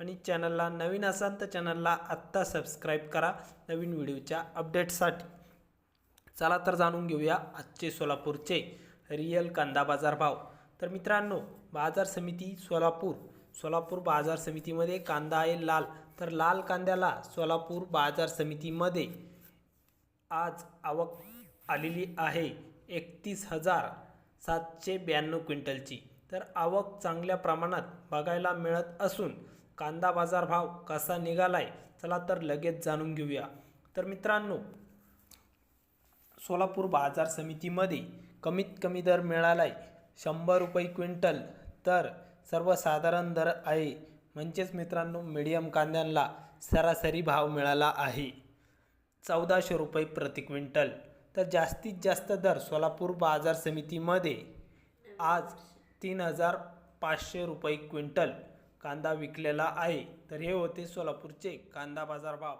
आणि चॅनलला नवीन असाल तर चॅनलला आत्ता सबस्क्राईब करा नवीन व्हिडिओच्या अपडेटसाठी चला तर जाणून घेऊया आजचे सोलापूरचे रिअल कांदा बाजार भाव. तर मित्रांनो बाजार समिती सोलापूर. सोलापूर बाजार समितीमध्ये कांदा आहे लाल. तर लाल कांद्याला सोलापूर बाजार समितीमध्ये आज आवक आलेली आहे एकतीस हजार सातशे ब्याण्णव क्विंटलची. तर आवक चांगल्या प्रमाणात बघायला मिळत असून कांदा बाजार भाव कसा निघालाय चला तर लगेच जाणून घेऊया. तर मित्रांनो सोलापूर बाजार समितीमध्ये कमीत कमी दर मिळाला आहे शंभर रुपये क्विंटल. तर सर्वसाधारण दर आहे. म्हणजेच मित्रांनो मीडियम कांद्यांना सरासरी भाव मिळाला आहे. चौदाशे रुपये प्रति क्विंटल. तर जास्तीत जास्त दर सोलापूर बाजार समितीमध्ये आज तीन हजार पाचशे रुपये क्विंटल. कांदा विकलेला आहे. तर हे होते सोलापूरचे कांदा बाजार भाव